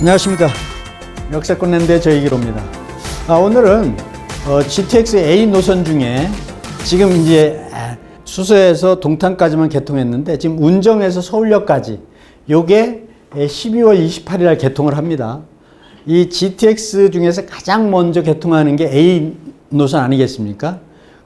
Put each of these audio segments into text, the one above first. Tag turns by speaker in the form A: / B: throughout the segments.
A: 안녕하십니까. 역사권 랜드의 저희기로입니다. 아, 오늘은 어, GTX A 노선 중에 지금 이제 아, 수서에서 동탄까지만 개통했는데 지금 운정에서 서울역까지 요게 12월 28일 날 개통을 합니다. 이 GTX 중에서 가장 먼저 개통하는 게 A 노선 아니겠습니까?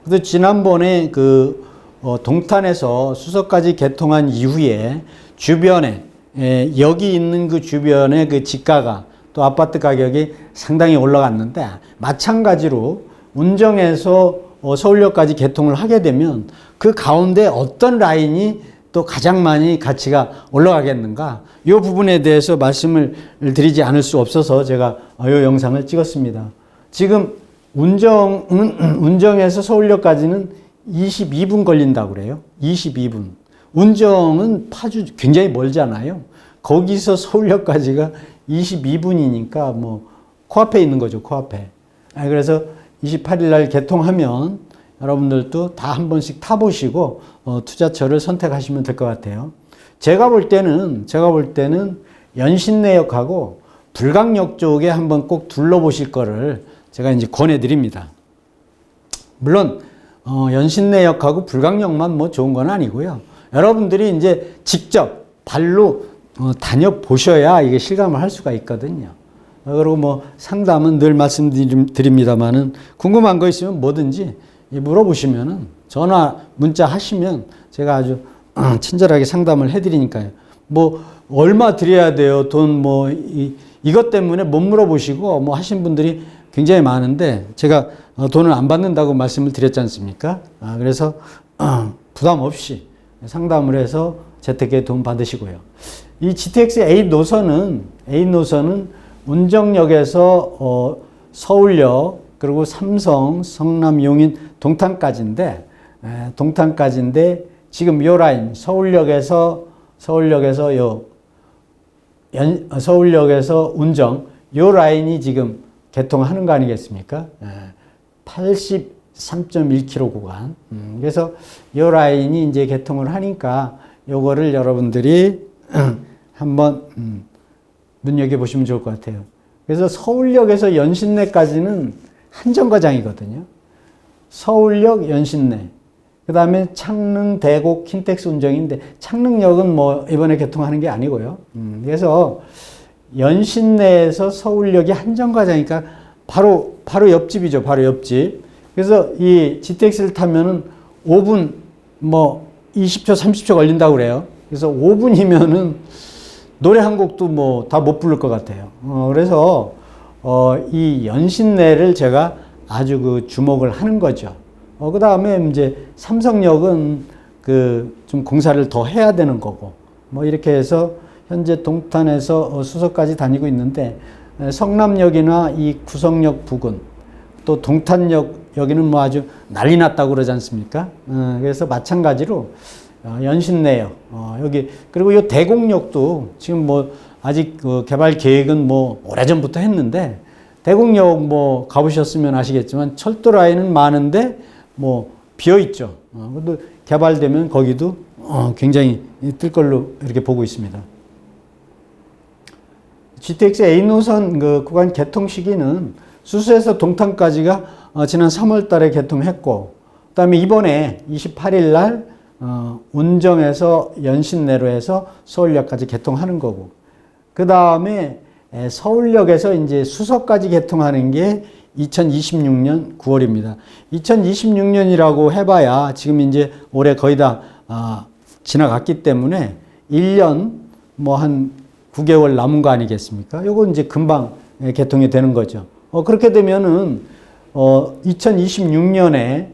A: 그래서 지난번에 그 어, 동탄에서 수서까지 개통한 이후에 주변에 에, 여기 있는 그 주변의 그 집가가 또 아파트 가격이 상당히 올라갔는데 마찬가지로 운정에서 어, 서울역까지 개통을 하게 되면 그 가운데 어떤 라인이 또 가장 많이 가치가 올라가겠는가 이 부분에 대해서 말씀을 드리지 않을 수 없어서 제가 이 영상을 찍었습니다. 지금 운정은 운정에서 서울역까지는 22분 걸린다고 그래요. 22분. 운정은 파주 굉장히 멀잖아요. 거기서 서울역까지가 22분이니까 뭐 코앞에 있는 거죠. 코앞에. 아, 그래서 28일 날 개통하면 여러분들도 다 한 번씩 타보시고 어, 투자처를 선택하시면 될 것 같아요. 제가 볼 때는 제가 볼 때는 연신내역하고 불강역 쪽에 한번 꼭 둘러보실 거를 제가 이제 권해드립니다. 물론 어, 연신내역하고 불강역만 뭐 좋은 건 아니고요. 여러분들이 이제 직접 발로 어, 다녀 보셔야 이게 실감을 할 수가 있거든요. 어, 그리고 뭐 상담은 늘 말씀드립니다만은 궁금한 거 있으면 뭐든지 물어보시면은 전화 문자 하시면 제가 아주 어, 친절하게 상담을 해드리니까요. 뭐 얼마 드려야 돼요? 돈 뭐 이것 때문에 못 물어보시고 뭐 하신 분들이 굉장히 많은데 제가 어, 돈을 안 받는다고 말씀을 드렸지 않습니까? 아, 그래서 어, 부담 없이 상담을 해서 재테크에 도움 받으시고요. 이 GTX A 노선은 A 노선은 운정역에서 어, 서울역 그리고 삼성, 성남, 용인, 동탄까지인데 에, 동탄까지인데 지금 요 라인 서울역에서 서울역에서 요 연, 서울역에서 운정 요 라인이 지금 개통하는 거 아니겠습니까? 83.1km 구간. 음, 그래서 요 라인이 이제 개통을 하니까 요거를 여러분들이 한번 음, 눈여겨 보시면 좋을 것 같아요. 그래서 서울역에서 연신내까지는 한 정거장이거든요. 서울역 연신내. 그 다음에 창릉, 대곡, 킨텍스 운정인데 창릉역은 뭐 이번에 개통하는 게 아니고요. 음, 그래서 연신내에서 서울역이 한정거장이니까 바로 바로 옆집이죠. 바로 옆집. 그래서 이 GTX를 타면은 5분 뭐 20초, 30초 걸린다고 그래요. 그래서 5분이면은 노래 한 곡도 뭐 다 못 부를 것 같아요. 어, 그래서 어, 이 연신내를 제가 아주 그 주목을 하는 거죠. 어, 그 다음에 이제 삼성역은 그 좀 공사를 더 해야 되는 거고, 뭐 이렇게 해서 현재 동탄에서 어, 수서까지 다니고 있는데, 성남역이나 이 구성역 부근, 또 동탄역 여기는 뭐 아주 난리 났다고 그러지 않습니까? 어, 그래서 마찬가지로 어, 연신내역, 어, 여기, 그리고 이 대곡역도 지금 뭐 아직 그 개발 계획은 뭐 오래전부터 했는데, 대곡역 뭐 가보셨으면 아시겠지만 철도 라인은 많은데 뭐 비어 있죠. 어, 근데 개발되면 거기도 어, 굉장히 뜰 걸로 이렇게 보고 있습니다. GTX A 노선 그 구간 개통 시기는 수수에서 동탄까지가 어, 지난 3월 달에 개통했고, 그 다음에 이번에 28일 날 어, 운정에서 연신내로 해서 서울역까지 개통하는 거고, 그 다음에 서울역에서 이제 수서까지 개통하는 게 2026년 9월입니다. 2026년이라고 해봐야 지금 이제 올해 거의 다 아, 지나갔기 때문에 1년 뭐 한 9개월 남은 거 아니겠습니까? 요거 이제 금방 개통이 되는 거죠. 어, 그렇게 되면은 어, 2026년에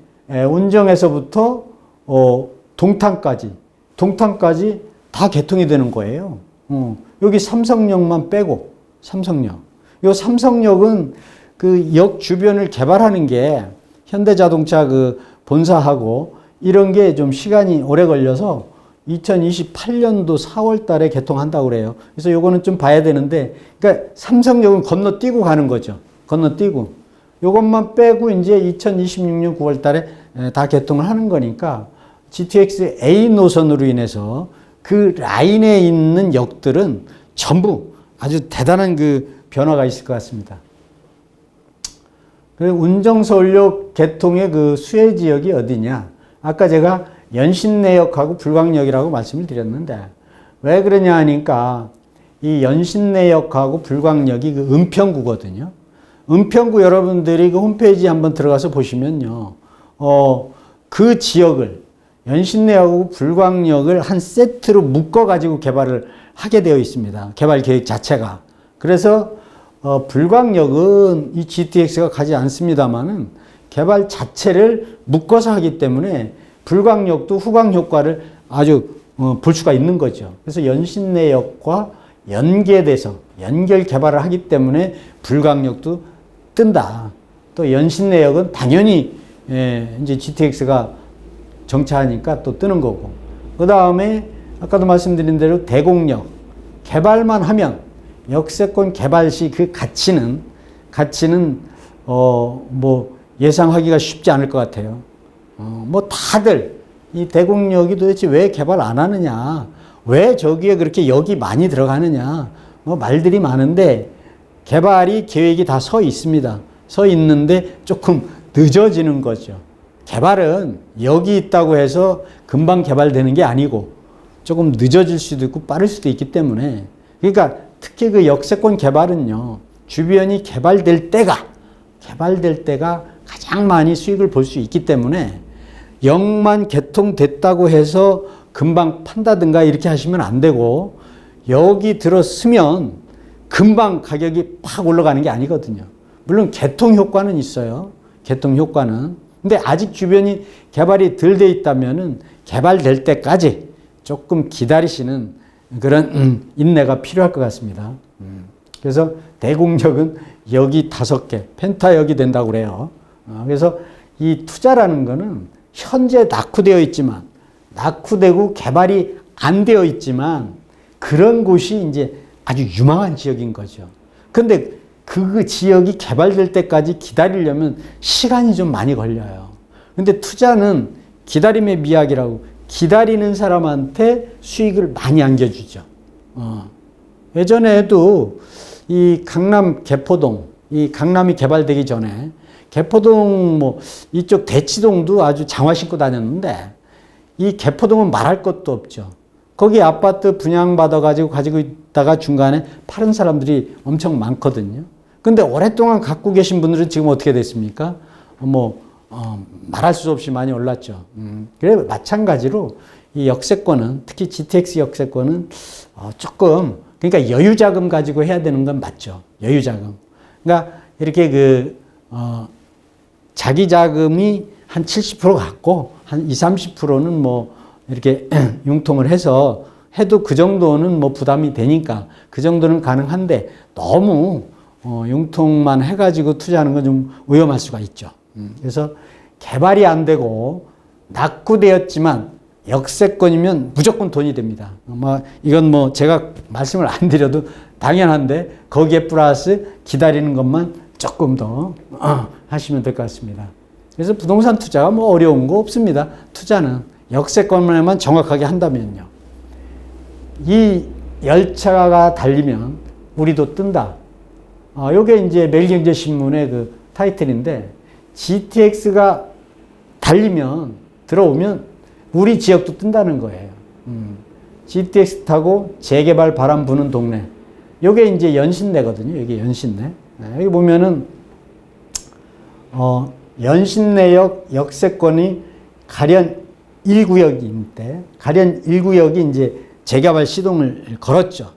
A: 운정에서부터 어, 동탄까지 동탄까지 다 개통이 되는 거예요. 어, 여기 삼성역만 빼고 삼성역. 요 삼성역은 그 역 주변을 개발하는 게 현대자동차 그 본사하고 이런 게 좀 시간이 오래 걸려서 2028년도 4월 달에 개통한다고 그래요. 그래서 요거는 좀 봐야 되는데, 그러니까 삼성역은 건너뛰고 가는 거죠. 건너뛰고. 요것만 빼고 이제 2026년 9월 달에 다 개통을 하는 거니까 GTX A 노선으로 인해서 그 라인에 있는 역들은 전부 아주 대단한 그 변화가 있을 것 같습니다. 그 운정서울역 개통의 그 수혜 지역이 어디냐? 아까 제가 연신내역하고 불광역이라고 말씀을 드렸는데 왜 그러냐 하니까 이 연신내역하고 불광역이 그 은평구거든요. 은평구 여러분들이 그 홈페이지 한번 들어가서 보시면요. 어, 그 지역을 연신내역하고 불광역을 한 세트로 묶어 가지고 개발을 하게 되어 있습니다. 개발 계획 자체가. 그래서 어, 불광역은 이 GTX가 가지 않습니다만은 개발 자체를 묶어서 하기 때문에 불광역도 후광 효과를 아주 어, 볼 수가 있는 거죠. 그래서 연신내역과 연계돼서 연결 개발을 하기 때문에 불광역도 뜬다. 또 연신 내역은 당연히 예, 이제 GTX가 정차하니까 또 뜨는 거고. 그 다음에 아까도 말씀드린 대로 대공역 개발만 하면 역세권 개발 시 그 가치는 가치는 어 뭐 예상하기가 쉽지 않을 것 같아요. 어 뭐 다들 이 대공역이 도대체 왜 개발 안 하느냐? 왜 저기에 그렇게 역이 많이 들어가느냐? 뭐 말들이 많은데 개발이 계획이 다 서 있습니다. 서 있는데 조금 늦어지는 거죠. 개발은 여기 있다고 해서 금방 개발되는 게 아니고 조금 늦어질 수도 있고 빠를 수도 있기 때문에 그러니까 특히 그 역세권 개발은요 주변이 개발될 때가 개발될 때가 가장 많이 수익을 볼 수 있기 때문에 역만 개통됐다고 해서 금방 판다든가 이렇게 하시면 안 되고 여기 들어서면 금방 가격이 팍 올라가는 게 아니거든요. 물론 개통 효과는 있어요. 개통 효과는. 근데 아직 주변이 개발이 덜 돼 있다면은 개발될 때까지 조금 기다리시는 그런 음, 인내가 필요할 것 같습니다. 음. 그래서 대공역은 여기 다섯 개, 펜타역이 된다고 그래요. 어, 그래서 이 투자라는 거는 현재 낙후되어 있지만 낙후되고 개발이 안 되어 있지만 그런 곳이 이제 아주 유망한 지역인 거죠. 근데 그 지역이 개발될 때까지 기다리려면 시간이 좀 많이 걸려요. 근데 투자는 기다림의 미학이라고 기다리는 사람한테 수익을 많이 안겨주죠. 어. 예전에도 이 강남 개포동, 이 강남이 개발되기 전에 개포동 뭐 이쪽 대치동도 아주 장화 신고 다녔는데 이 개포동은 말할 것도 없죠. 거기 아파트 분양받아 가지고 가지고 있다가 중간에 파는 사람들이 엄청 많거든요. 근데 오랫동안 갖고 계신 분들은 지금 어떻게 됐습니까? 뭐 어, 말할 수 없이 많이 올랐죠. 음, 그래 마찬가지로 이 역세권은 특히 GTX 역세권은 어, 조금 그러니까 여유 자금 가지고 해야 되는 건 맞죠. 여유 자금. 그러니까 이렇게 그 어, 자기 자금이 한 70% 갖고 한 20, 30%는 뭐 이렇게 융통을 해서 해도 그 정도는 뭐 부담이 되니까 그 정도는 가능한데 너무 어, 융통만 해가지고 투자하는 건 좀 위험할 수가 있죠. 음, 그래서 개발이 안 되고 낙후되었지만 역세권이면 무조건 돈이 됩니다. 뭐 이건 뭐 제가 말씀을 안 드려도 당연한데 거기에 플러스 기다리는 것만 조금 더 어, 하시면 될 것 같습니다. 그래서 부동산 투자가 뭐 어려운 거 없습니다. 투자는 역세권에만 정확하게 한다면요. 이 열차가 달리면 우리도 뜬다. 어, 요게 이제 매일경제신문의 그 타이틀인데 GTX가 달리면 들어오면 우리 지역도 뜬다는 거예요. 음. GTX 타고 재개발 바람 부는 동네. 요게 이제 연신내거든요. 이게 연신내. 네, 여기 보면은 어, 연신내역 역세권이 가련 1구역인데 가련 1구역이 이제 재개발 시동을 걸었죠.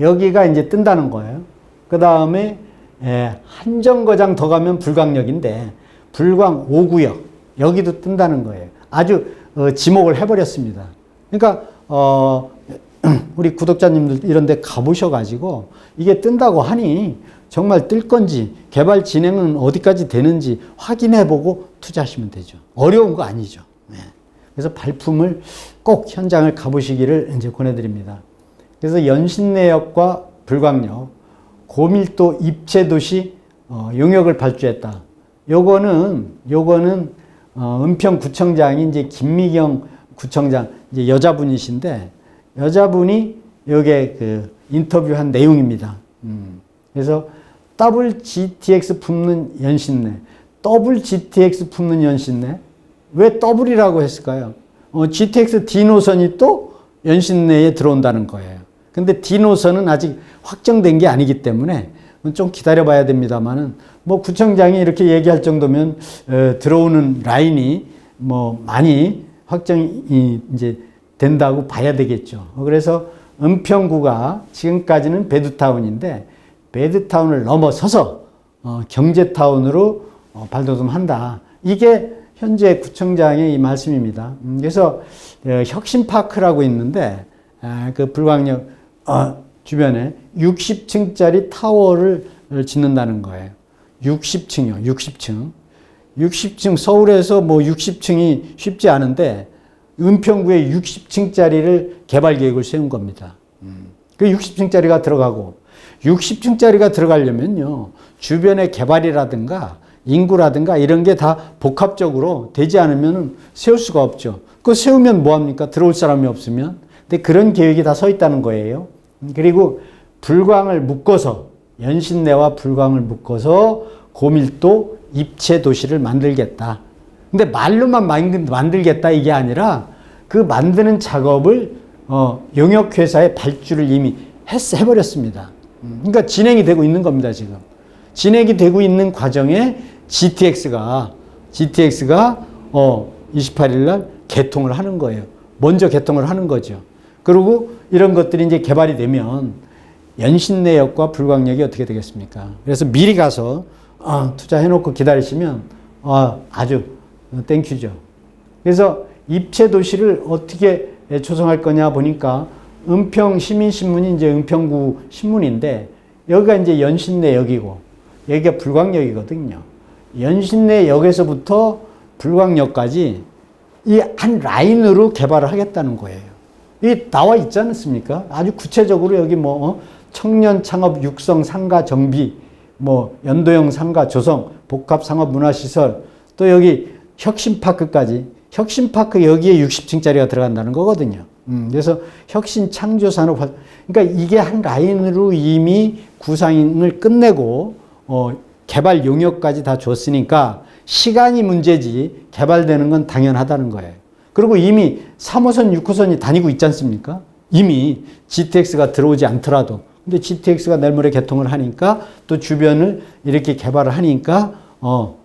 A: 여기가 이제 뜬다는 거예요. 그 다음에 한 정거장 더 가면 불광역인데 불광 5구역 여기도 뜬다는 거예요. 아주 어, 지목을 해버렸습니다. 그러니까 어, 우리 구독자님들 이런 데 가보셔가지고 이게 뜬다고 하니 정말 뜰 건지 개발 진행은 어디까지 되는지 확인해보고 투자하시면 되죠. 어려운 거 아니죠. 네. 그래서 발품을 꼭 현장을 가보시기를 이제 권해드립니다. 그래서 연신내역과 불광역, 고밀도 입체도시 어, 용역을 발주했다. 요거는 요거는 어, 은평구청장이 이제 김미경 구청장 이제 여자분이신데 여자분이 여기에 그 인터뷰한 내용입니다. 음. 그래서 더블 GTX 품는 연신내, 더블 GTX 품는 연신내, 왜 더블이라고 했을까요? 어, GTX D 노선이 또 연신 내에 들어온다는 거예요. 근데 D 노선은 아직 확정된 게 아니기 때문에 좀 기다려봐야 됩니다만은 뭐 구청장이 이렇게 얘기할 정도면 어, 들어오는 라인이 뭐 많이 확정이 이제 된다고 봐야 되겠죠. 그래서 은평구가 지금까지는 베드타운인데 베드타운을 넘어서서 어, 경제타운으로 어, 발돋움한다. 이게 현재 구청장의 이 말씀입니다. 음, 그래서 어, 혁신파크라고 있는데 아, 그 불광역 어, 주변에 60층짜리 타워를 짓는다는 거예요. 60층이요. 60층. 60층 서울에서 뭐 60층이 쉽지 않은데 은평구에 60층짜리를 개발 계획을 세운 겁니다. 그 60층짜리가 들어가고 60층짜리가 들어가려면요. 주변의 개발이라든가 인구라든가 이런 게 다 복합적으로 되지 않으면 세울 수가 없죠. 그 세우면 뭐 합니까? 들어올 사람이 없으면. 근데 그런 계획이 다 서 있다는 거예요. 그리고 불광을 묶어서 연신내와 불광을 묶어서 고밀도 입체 도시를 만들겠다. 근데 말로만 만- 만들겠다 이게 아니라 그 만드는 작업을 어, 용역회사에 발주를 이미 했, 해버렸습니다. 음, 그러니까 진행이 되고 있는 겁니다, 지금. 진행이 되고 있는 과정에 GTX가, GTX가, 어, 28일 날 개통을 하는 거예요. 먼저 개통을 하는 거죠. 그리고 이런 것들이 이제 개발이 되면 연신 내역과 불광역이 어떻게 되겠습니까? 그래서 미리 가서 어, 투자해놓고 기다리시면 어, 아주 땡큐죠. 그래서 입체 도시를 어떻게 조성할 거냐 보니까 은평 시민신문이 이제 은평구 신문인데 여기가 이제 연신 내역이고 여기가 불광역이거든요. 연신내 역에서부터 불광역까지 이 한 라인으로 개발을 하겠다는 거예요. 이 나와 있지 않습니까? 아주 구체적으로 여기 뭐 어? 청년 창업 육성 상가 정비, 뭐 연도형 상가 조성, 복합 상업 문화 시설, 또 여기 혁신파크까지 혁신파크 여기에 60층짜리가 들어간다는 거거든요. 음, 그래서 혁신 창조 산업, 화- 그러니까 이게 한 라인으로 이미 구상을 끝내고 어, 개발 용역까지 다 줬으니까 시간이 문제지 개발되는 건 당연하다는 거예요. 그리고 이미 3호선, 6호선이 다니고 있지 않습니까? 이미 GTX가 들어오지 않더라도. 근데 GTX가 내일 모레 개통을 하니까 또 주변을 이렇게 개발을 하니까 어,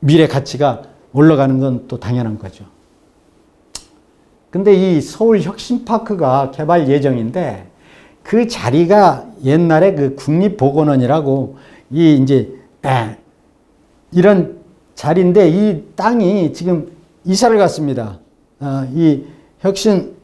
A: 미래 가치가 올라가는 건 또 당연한 거죠. 근데 이 서울 혁신파크가 개발 예정인데 그 자리가 옛날에 그 국립보건원이라고 이 이제 에, 이런 자리인데 이 땅이 지금 이사를 갔습니다. 어, 이 혁신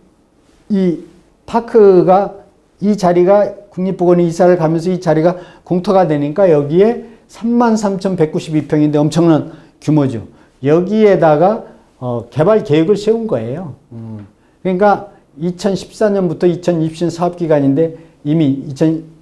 A: 이 파크가 이 자리가 국립보건이 이사를 가면서 이 자리가 공터가 되니까 여기에 33,192평인데 엄청난 규모죠. 여기에다가 어, 개발 계획을 세운 거예요. 음. 그러니까 2014년부터 2020년 사업 기간인데 이미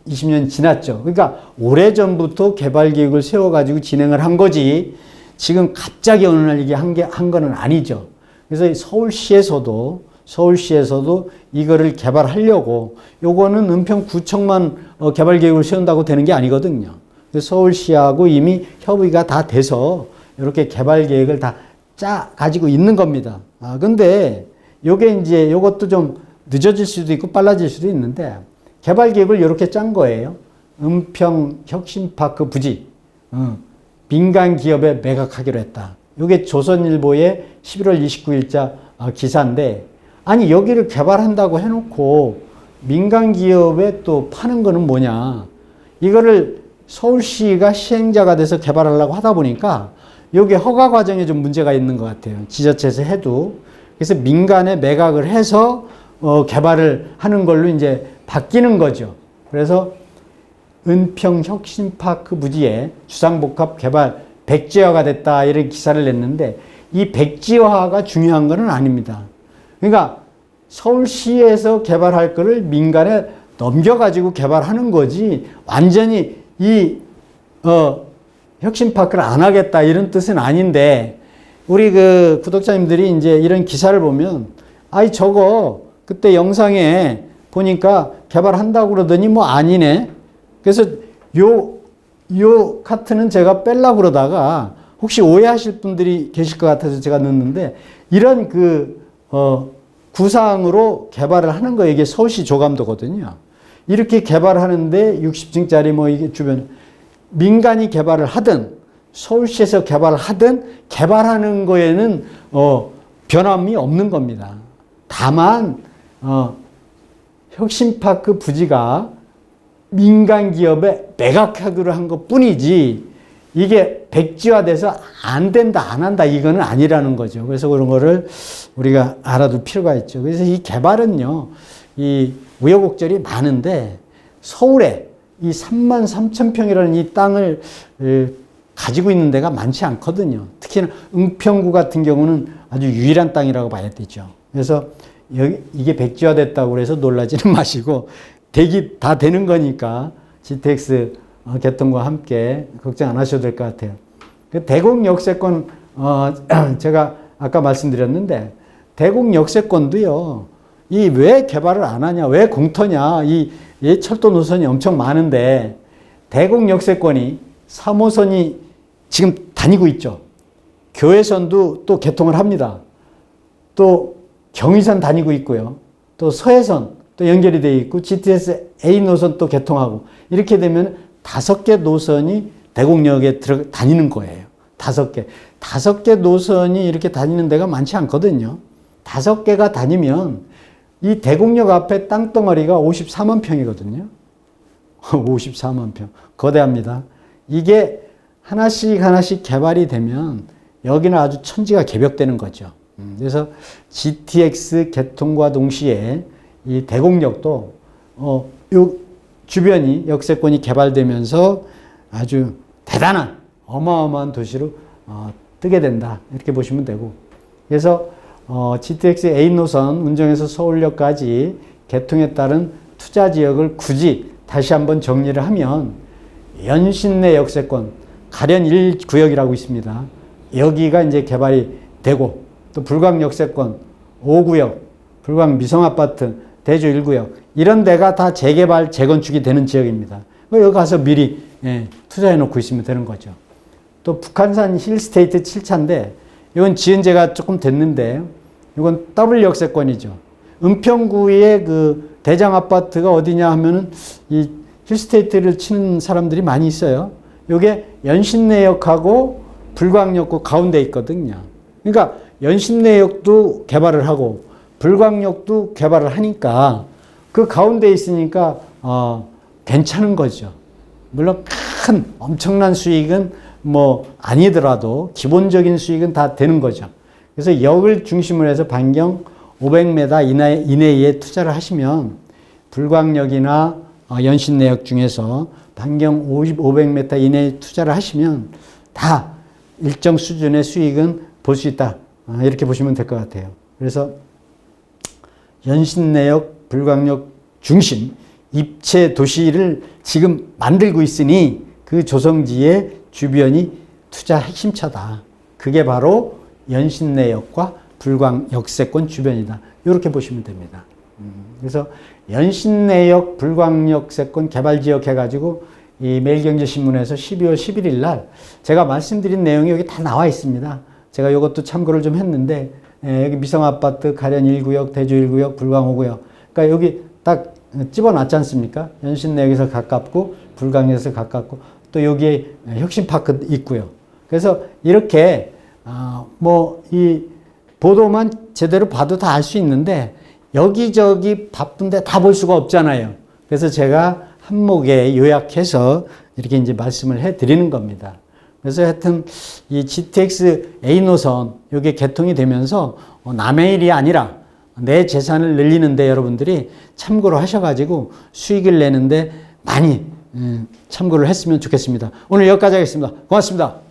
A: 2020년 지났죠. 그러니까 오래 전부터 개발 계획을 세워가지고 진행을 한 거지. 지금 갑자기 어느 날 이게 한 게 한 거는 아니죠. 그래서 서울시에서도 서울시에서도 이거를 개발하려고 요거는 은평구청만 어, 개발 계획을 세운다고 되는 게 아니거든요. 서울시하고 이미 협의가 다 돼서 이렇게 개발 계획을 다 짜 가지고 있는 겁니다. 아 근데 요게 이제 요것도 좀 늦어질 수도 있고 빨라질 수도 있는데 개발 계획을 이렇게 짠 거예요. 은평 혁신파크 부지 어, 민간 기업에 매각하기로 했다. 요게 조선일보의 11월 29일자 어, 기사인데 아니 여기를 개발한다고 해놓고 민간 기업에 또 파는 거는 뭐냐? 이거를 서울시가 시행자가 돼서 개발하려고 하다 보니까 여기 허가 과정에 좀 문제가 있는 것 같아요. 지자체에서 해도. 그래서 민간에 매각을 해서 어, 개발을 하는 걸로 이제 바뀌는 거죠. 그래서 은평 혁신파크 부지에 주상복합 개발 백지화가 됐다 이런 기사를 냈는데 이 백지화가 중요한 것은 아닙니다. 그러니까 서울시에서 개발할 거를 민간에 넘겨가지고 개발하는 거지 완전히 이 어, 혁신파크를 안 하겠다 이런 뜻은 아닌데 우리 그 구독자님들이 이제 이런 기사를 보면 아이 저거 그때 영상에 보니까 개발한다고 그러더니 뭐 아니네. 그래서 요, 요 카트는 제가 뺄라고 그러다가 혹시 오해하실 분들이 계실 것 같아서 제가 넣었는데 이런 그, 어, 구상으로 개발을 하는 거 이게 서울시 조감도거든요. 이렇게 개발하는데 60층짜리 뭐 이게 주변 민간이 개발을 하든 서울시에서 개발을 하든 개발하는 거에는 어, 변함이 없는 겁니다. 다만 어, 혁신파크 부지가 민간 기업에 매각하기로 한 것 뿐이지 이게 백지화돼서 안 된다 안 한다 이거는 아니라는 거죠. 그래서 그런 거를 우리가 알아둘 필요가 있죠. 그래서 이 개발은요. 이 우여곡절이 많은데 서울에 이 3만 3천 평이라는 이 땅을 에, 가지고 있는 데가 많지 않거든요. 특히나 은평구 같은 경우는 아주 유일한 땅이라고 봐야 되죠. 그래서 여기 이게 백지화 됐다고 해서 놀라지는 마시고 대기 다 되는 거니까 GTX 어, 개통과 함께 걱정 안 하셔도 될 것 같아요. 그 대곡 역세권 어, 제가 아까 말씀드렸는데 대곡 역세권도요. 이 왜 개발을 안 하냐, 왜 공터냐, 이, 이 철도 노선이 엄청 많은데 대곡 역세권이 3호선이 지금 다니고 있죠. 교회선도 또 개통을 합니다. 또 경의선 다니고 있고요. 또 서해선 또 연결이 되어 있고 GTS A 노선 또 개통하고 이렇게 되면 다섯 개 노선이 대곡역에 들어 다니는 거예요. 다섯 개. 다섯 개 노선이 이렇게 다니는 데가 많지 않거든요. 다섯 개가 다니면 이 대곡역 앞에 땅덩어리가 54만 평이거든요. 54만 평. 거대합니다. 이게 하나씩 하나씩 개발이 되면 여기는 아주 천지가 개벽되는 거죠. 음, 그래서 GTX 개통과 동시에 이 대곡역도 어, 요 주변이 역세권이 개발되면서 아주 대단한 어마어마한 도시로 어, 뜨게 된다 이렇게 보시면 되고 그래서 어, GTX A 노선 운정에서 서울역까지 개통에 따른 투자 지역을 굳이 다시 한번 정리를 하면 연신내 역세권 가련 1구역이라고 있습니다. 여기가 이제 개발이 되고 또 불광 역세권 5구역, 불광 미성 아파트, 대주 1구역 이런 데가 다 재개발, 재건축이 되는 지역입니다. 여기 가서 미리 예, 투자해 놓고 있으면 되는 거죠. 또 북한산 힐스테이트 7차인데 이건 지은 지가 조금 됐는데 이건 더블 역세권이죠. 은평구의 그 대장 아파트가 어디냐 하면은 이 힐스테이트를 치는 사람들이 많이 있어요. 요게 연신내역하고 불광역구 가운데 있거든요. 그러니까 연신내역도 개발을 하고 불광역도 개발을 하니까 그 가운데 있으니까 어, 괜찮은 거죠. 물론 큰 엄청난 수익은 뭐 아니더라도 기본적인 수익은 다 되는 거죠. 그래서 역을 중심으로 해서 반경 500m 이내, 이내에 투자를 하시면 불광역이나 어, 연신내역 중에서 반경 50, 500m 이내에 투자를 하시면 다 일정 수준의 수익은 볼 수 있다. 아, 이렇게 보시면 될 것 같아요. 그래서 연신 내역, 불광역 중심 입체 도시를 지금 만들고 있으니 그 조성지의 주변이 투자 핵심처다. 그게 바로 연신 내역과 불광 역세권 주변이다. 이렇게 보시면 됩니다. 음, 그래서 연신 내역 불광 역세권 개발 지역 해가지고 이 매일경제신문에서 12월 11일 날 제가 말씀드린 내용이 여기 다 나와 있습니다. 제가 이것도 참고를 좀 했는데 예, 여기 미성아파트 가련 1구역, 대주 1구역, 불광 5구역 그러니까 여기 딱 집어놨지 않습니까? 연신내역에서 가깝고 불광역에서 가깝고 또 여기에 혁신파크 있고요. 그래서 이렇게 어, 뭐이 보도만 제대로 봐도 다 알 수 있는데 여기저기 바쁜데 다 볼 수가 없잖아요. 그래서 제가 한목에 요약해서 이렇게 이제 말씀을 해 드리는 겁니다. 그래서 하여튼 이 GTX A 노선 이게 개통이 되면서 어, 남의 일이 아니라 내 재산을 늘리는데 여러분들이 참고로 하셔가지고 수익을 내는데 많이 음, 참고를 했으면 좋겠습니다. 오늘 여기까지 하겠습니다. 고맙습니다.